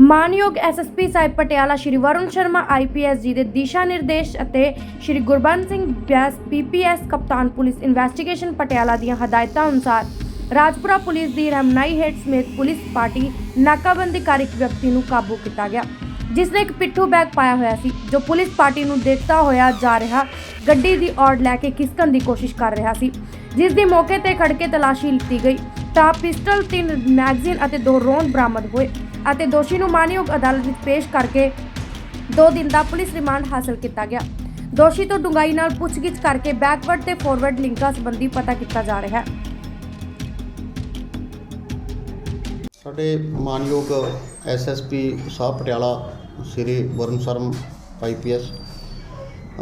ਮਾਨਯੋਗ ਐਸਐਸਪੀ ਸਾਹਿਬ ਪਟਿਆਲਾ ਸ਼੍ਰੀ ਵਰੁਣ ਸ਼ਰਮਾ ਆਈਪੀਐਸ ਜੀ ਦੇ ਦਿਸ਼ਾ ਨਿਰਦੇਸ਼ ਅਤੇ ਸ਼੍ਰੀ ਗੁਰਬੰਦ ਸਿੰਘ ਬਿਆਸ ਪੀਪੀਐਸ ਕਪਤਾਨ ਪੁਲਿਸ ਇਨਵੈਸਟੀਗੇਸ਼ਨ ਪਟਿਆਲਾ ਦੀਆਂ ਹਦਾਇਤਾਂ ਅਨੁਸਾਰ ਰਾਜਪੁਰਾ ਪੁਲਿਸ ਦੀ ਰਹਿਨਮਾਈ ਹੇਠ ਸਮੇਤ ਪੁਲਿਸ ਪਾਰਟੀ ਨਾਕਾਬੰਦੀ ਕਰ ਇੱਕ ਵਿਅਕਤੀ ਨੂੰ ਕਾਬੂ ਕੀਤਾ ਗਿਆ ਜਿਸ ਨੇ ਇੱਕ ਪਿੱਠੂ ਬੈਗ ਪਾਇਆ ਹੋਇਆ ਸੀ, ਜੋ ਪੁਲਿਸ ਪਾਰਟੀ ਨੂੰ ਦੇਖਦਾ ਹੋਇਆ ਜਾ ਰਿਹਾ ਗੱਡੀ ਦੀ ਔੜ ਲੈ ਕੇ ਖਿਸਕਣ ਦੀ ਕੋਸ਼ਿਸ਼ ਕਰ ਰਿਹਾ ਸੀ, ਜਿਸ ਦੀ ਮੌਕੇ ਤੇ ਖੜ ਕੇ ਤਲਾਸ਼ੀ ਲਿੱਤੀ ਗਈ, ਤਾਂ ਪਿਸਟਲ, ਤਿੰਨ ਮੈਗਜ਼ੀਨ ਅਤੇ ਦੋ ਰੌਂਦ ਬਰਾਮਦ ਹੋਏ। ਅਤੇ ਦੋਸ਼ੀ ਨੂੰ ਮਾਨਯੋਗ ਅਦਾਲਤ ਵਿੱਚ ਪੇਸ਼ ਕਰਕੇ 2 ਦਿਨ ਦਾ ਪੁਲਿਸ ਰਿਮਾਂਡ ਹਾਸਲ ਕੀਤਾ ਗਿਆ। ਦੋਸ਼ੀ ਤੋਂ ਡੂੰਘਾਈ ਨਾਲ ਪੁੱਛਗਿੱਛ ਕਰਕੇ ਬੈਕਵਰਡ ਤੇ ਫਾਰਵਰਡ ਲਿੰਕਾਂ ਸੰਬੰਧੀ ਪਤਾ ਕੀਤਾ ਜਾ ਰਿਹਾ ਹੈ। ਸਾਡੇ ਮਾਨਯੋਗ ਐਸਐਸਪੀ ਸਾਹਿਬ ਪਟਿਆਲਾ ਸ੍ਰੀ ਵਰੁਣ ਸ਼ਰਮ ਆਈਪੀਐਸ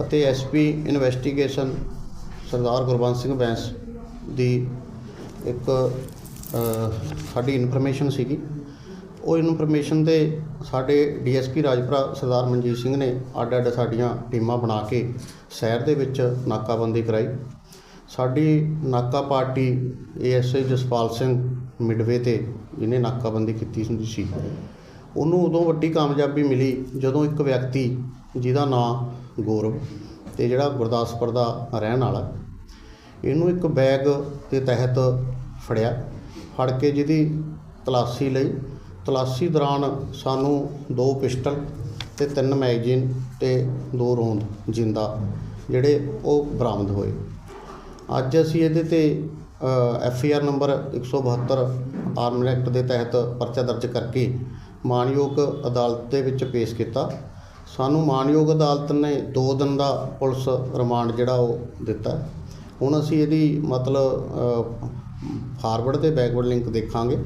ਅਤੇ ਐਸਪੀ ਇਨਵੈਸਟੀਗੇਸ਼ਨ ਸਰਦਾਰ ਗੁਰਬੰਸ ਸਿੰਘ ਬੈਂਸ ਦੀ ਇੱਕ ਸਾਡੀ ਇਨਫੋਰਮੇਸ਼ਨ ਸੀਗੀ। ਉਹ ਇਨਫੋਰਮੇਸ਼ਨ 'ਤੇ ਸਾਡੇ ਡੀਐਸਪੀ ਰਾਜਪੁਰਾ ਸਰਦਾਰ ਮਨਜੀਤ ਸਿੰਘ ਨੇ ਅੱਡ ਅੱਡ ਸਾਡੀਆਂ ਟੀਮਾਂ ਬਣਾ ਕੇ ਸ਼ਹਿਰ ਦੇ ਵਿੱਚ ਨਾਕਾਬੰਦੀ ਕਰਾਈ। ਸਾਡੀ ਨਾਕਾ party ASI Jaspal Singh midway ਤੇ ਜਿਹਨੇ ਨਾਕਾਬੰਦੀ ਕੀਤੀ ਹੁੰਦੀ ਸੀ। ਉਹਨੂੰ ਉਦੋਂ ਵੱਡੀ ਕਾਮਯਾਬੀ ਮਿਲੀ ਜਦੋਂ ਇੱਕ ਵਿਅਕਤੀ ਜਿਹਦਾ ਨਾਮ ਗੌਰਵ ਤੇ ਜਿਹੜਾ ਗੁਰਦਾਸਪੁਰ ਦਾ ਰਹਿਣ ਵਾਲਾ, ਇਹਨੂੰ ਇੱਕ ਬੈਗ ਦੇ ਤਹਿਤ ਫੜਿਆ। ਫੜ ਕੇ ਜਿਹਦੀ ਤਲਾਸ਼ੀ ਲਈ ਤਲਾਸ਼ੀ ਦੌਰਾਨ ਸਾਨੂੰ ਦੋ ਪਿਸਟਲ ਤੇ ਤਿੰਨ ਮੈਗਜ਼ੀਨ ਤੇ ਦੋ ਰੋਂਦ ਜਿੰਦਾ ਜਿਹੜੇ ਉਹ ਬਰਾਮਦ ਹੋਏ। ਅੱਜ ਅਸੀਂ ਇਹਦੇ ਤੇ F I R number 172 arm act ਦੇ ਤਹਿਤ ਪਰਚਾ ਦਰਜ ਕਰਕੇ ਮਾਨਯੋਗ ਅਦਾਲਤ ਦੇ ਵਿੱਚ ਪੇਸ਼ ਕੀਤਾ। ਸਾਨੂੰ ਮਾਨਯੋਗ ਅਦਾਲਤ ਨੇ 2 ਦਿਨ ਦਾ ਪੁਲਿਸ ਰਿਮਾਂਡ ਜਿਹੜਾ ਉਹ ਦਿੱਤਾ। ਹੁਣ ਅਸੀਂ ਇਹਦੀ ਮਤਲਬ ਫਾਰਵਰਡ ਤੇ ਬੈਕਵਰਡ ਲਿੰਕ ਦੇਖਾਂਗੇ।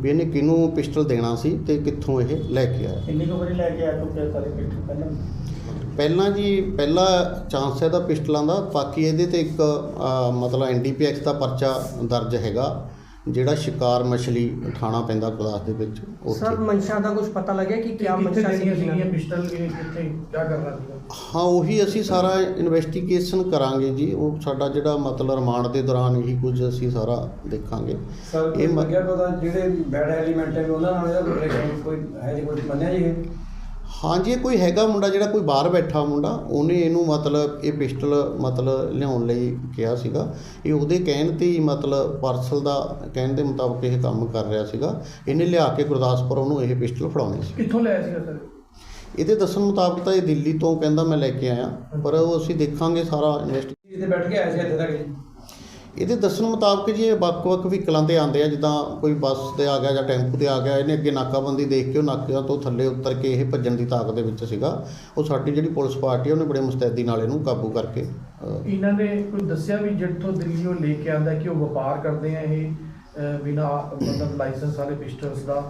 ਵੀ ਇਹਨੇ ਕਿਹਨੂੰ ਪਿਸਟਲ ਦੇਣਾ ਸੀ ਤੇ ਕਿੱਥੋਂ ਇਹ ਲੈ ਕੇ ਆਇਆ? ਕਿੰਨੀ ਕੁ ਵਾਰੀ ਲੈ ਕੇ ਆਇਆ ਤੂੰ ਕਿਹ ਸਾਰੇ ਪਿੱਠ ਪਹਿਲਾਂ? ਪਹਿਲਾਂ ਜੀ ਪਹਿਲਾ ਚਾਂਸ ਹੈ ਦਾ ਪਿਸਟਲਾਂ ਦਾ ਬਾਕੀ ਇਹਦੇ ਤੇ ਇੱਕ ਮਤਲਬ ਐਨਡੀਪੀਐਕਸ ਦਾ ਪਰਚਾ ਦਰਜ ਹੈਗਾ। ਜਿਹੜਾ ਸ਼ਿਕਾਰ ਮਛਲੀ ਥਾਣਾ ਪੈਂਦਾ ਗੁਰਦਾਸ ਦੇ ਵਿੱਚ ਸਰ ਉੱਥੇ ਮਨਸ਼ਾ ਦਾ ਕੁਝ ਪਤਾ ਲੱਗਿਆ ਕਿ ਕਿਆ ਮਨਸ਼ਾ ਸੀ ਸੀਗੀਆਂ ਪਿਸਟਲ ਇਹ ਕਿੱਥੇ ਕੀ ਕਰਨਾ ਹਾਂ ਉਹੀ ਅਸੀਂ ਸਾਰਾ ਇਨਵੈਸਟੀਗੇਸ਼ਨ ਕਰਾਂਗੇ ਜੀ। ਉਹ ਸਾਡਾ ਜਿਹੜਾ ਮਤਲਬ ਰਿਮਾਂਡ ਦੇ ਦੌਰਾਨ ਇਹੀ ਕੁਝ ਅਸੀਂ ਸਾਰਾ ਦੇਖਾਂਗੇ। ਸਰ ਇਹ ਇਹ ਮ- ਲੱਗਿਆ ਪਤਾ ਜਿਹੜੇ ਬੈਡ ਐਲੀਮੈਂਟ ਹੈ ਉਹਨਾਂ ਨਾਲ ਇਹਦਾ ਰਿਲੇਸ਼ਨ ਕੋਈ ਹੈ ਜੀ ਕੋਈ ਮੰਨਿਆ ਜੀ ਇਹ? ਹਾਂਜੀ ਇਹ ਕੋਈ ਹੈਗਾ ਮੁੰਡਾ ਜਿਹੜਾ ਕੋਈ ਬਾਹਰ ਬੈਠਾ ਮੁੰਡਾ ਉਹਨੇ ਇਹਨੂੰ ਮਤਲਬ ਇਹ ਪਿਸਟਲ ਮਤਲਬ ਲਿਆਉਣ ਲਈ ਕਿਹਾ ਸੀਗਾ। ਇਹ ਉਹਦੇ ਕਹਿਣ ਤੇ ਹੀ ਮਤਲਬ ਪਾਰਸਲ ਦਾ ਕਹਿਣ ਦੇ ਮੁਤਾਬਕ ਇਹ ਕੰਮ ਕਰ ਰਿਹਾ ਸੀਗਾ। ਇਹਨੇ ਲਿਆ ਕੇ ਗੁਰਦਾਸਪੁਰ ਉਹਨੂੰ ਇਹ ਪਿਸਟਲ ਫੜਾਉਣੀ ਸੀ। ਕਿੱਥੋਂ ਲਿਆ ਸੀਗਾ ਸਰ? ਇਹਦੇ ਦੱਸਣ ਮੁਤਾਬਕ ਤਾਂ ਇਹ ਦਿੱਲੀ ਤੋਂ ਕਹਿੰਦਾ ਮੈਂ ਲੈ ਕੇ ਆਇਆ ਪਰ ਉਹ ਅਸੀਂ ਦੇਖਾਂਗੇ ਸਾਰਾ ਇਨਵੈਸਟ ਜਿੱਥੇ ਬੈਠ ਕੇ ਆਇਆ ਸੀ ਇੱਥੇ ਤੱਕ। ਜੀ ਇਹਦੇ ਦੱਸਣ ਮੁਤਾਬਕ ਜੀ ਇਹ ਵੱਖ-ਵੱਖ ਵਹੀਕਲਾਂ ਤੇ ਆਉਂਦੇ ਆ ਜਿੱਦਾਂ ਕੋਈ ਬੱਸ ਤੇ ਆ ਗਿਆ ਜਾਂ ਟੈਂਪੂ ਤੇ ਆ ਗਿਆ ਇਹਨੇ ਅੱਗੇ ਨਾਕਾਬੰਦੀ ਦੇਖ ਕੇ ਉਹ ਨਾਕਿਆਂ ਤੋਂ ਥੱਲੇ ਉਤਰ ਕੇ ਇਹ ਭੱਜਣ ਦੀ ਤਾਕਤ ਦੇ ਵਿੱਚ ਸੀਗਾ। ਉਹ ਸਾਡੀ ਜਿਹੜੀ ਪੁਲਿਸ ਪਾਰਟੀ ਆ, ਉਹਨੇ ਬੜੇ ਮੁਸਤੈਦੀ ਨਾਲ ਇਹਨੂੰ ਕਾਬੂ ਕਰਕੇ ਇਹਨਾਂ ਨੇ ਕੋਈ ਦੱਸਿਆ ਵੀ ਜਿੱਥੋਂ ਦਿੱਲੀੋਂ ਲੈ ਕੇ ਆਂਦਾ ਕਿ ਉਹ ਵਪਾਰ ਕਰਦੇ ਆ ਇਹ ਅਹ, ਬਿਨਾਂ ਮਤਲਬ ਲਾਇਸੈਂਸ ਵਾਲੇ ਪਿਸਟਲਸ ਦਾ?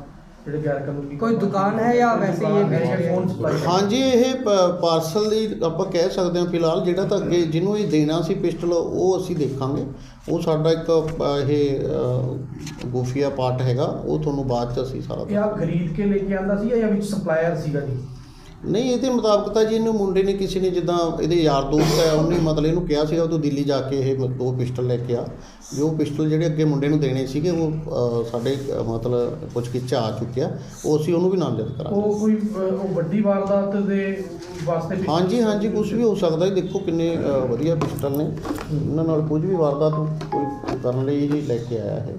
ਜਿਹੜੇ ਗੈਰ ਕਾਨੂੰਨੀ ਕੋਈ ਦੁਕਾਨ ਹੈ ਜਾਂ ਵੈਸੇ ਹੀ ਇਹ ਵੇਚ ਰਿਹਾ? ਫੋਨ ਸਪਲਾਈ ਹਾਂਜੀ ਇਹ ਪਾਰਸਲ ਦੀ ਆਪਾਂ ਕਹਿ ਸਕਦੇ ਹਾਂ ਫਿਲਹਾਲ ਜਿਹੜਾ ਤਾਂ ਅੱਗੇ ਜਿਹਨੂੰ ਇਹ ਦੇਣਾ ਸੀ ਪਿਸਟਲ ਉਹ ਅਸੀਂ ਦੇਖਾਂਗੇ। ਉਹ ਸਾਡਾ ਇੱਕ ਇਹ ਗੁਫੀਆ ਪਾਰਟ ਹੈਗਾ ਉਹ ਤੁਹਾਨੂੰ ਬਾਅਦ ਚ ਅਸੀਂ ਸਾਰਾ ਇਹ ਆਪ ਖਰੀਦ ਕੇ ਲੈ ਕੇ ਆਂਦਾ ਸੀ ਜਾਂ ਵਿੱਚ ਸਪਲਾਇਰ ਸੀਗਾ ਜੀ? ਨਹੀਂ ਇਹਦੇ ਮੁਤਾਬਕ ਤਾਂ ਜੀ ਇਹਨੂੰ ਮੁੰਡੇ ਨੇ ਕਿਸੇ ਨੇ ਜਿੱਦਾਂ ਇਹਦੇ ਯਾਰ ਦੋਸਤ ਹੈ ਉਹਨੇ ਮਤਲਬ ਇਹਨੂੰ ਕਿਹਾ ਸੀਗਾ ਉਹ ਤੋਂ ਦਿੱਲੀ ਜਾ ਕੇ ਇਹ ਦੋ ਪਿਸਟਲ ਲੈ ਕੇ ਆ। ਜੋ ਪਿਸਟਲ ਜਿਹੜੇ ਅੱਗੇ ਮੁੰਡੇ ਨੂੰ ਦੇਣੇ ਸੀਗੇ ਉਹ ਸਾਡੇ ਮਤਲਬ ਪੁੱਛ ਗਿੱਛ 'ਚ ਆ ਚੁੱਕਿਆ ਉਹ ਅਸੀਂ ਉਹਨੂੰ ਵੀ ਨਾਮਜ਼ਦ ਕਰਾਂਗੇ ਉਹ ਕੋਈ ਉਹ ਵੱਡੀ ਵਾਰਦਾਤ ਦੇ ਵਾਸਤੇ ਹਾਂਜੀ ਹਾਂਜੀ ਕੁਝ ਵੀ ਹੋ ਸਕਦਾ ਹੈ ਦੇਖੋ ਕਿੰਨੇ ਵਧੀਆ ਪਿਸਟਲ ਨੇ। ਇਹਨਾਂ ਨਾਲ ਕੁਝ ਵੀ ਵਾਰਦਾਤ ਕੋਈ ਕਰਨ ਲਈ ਹੀ ਲੈ ਕੇ ਆਇਆ ਹੈ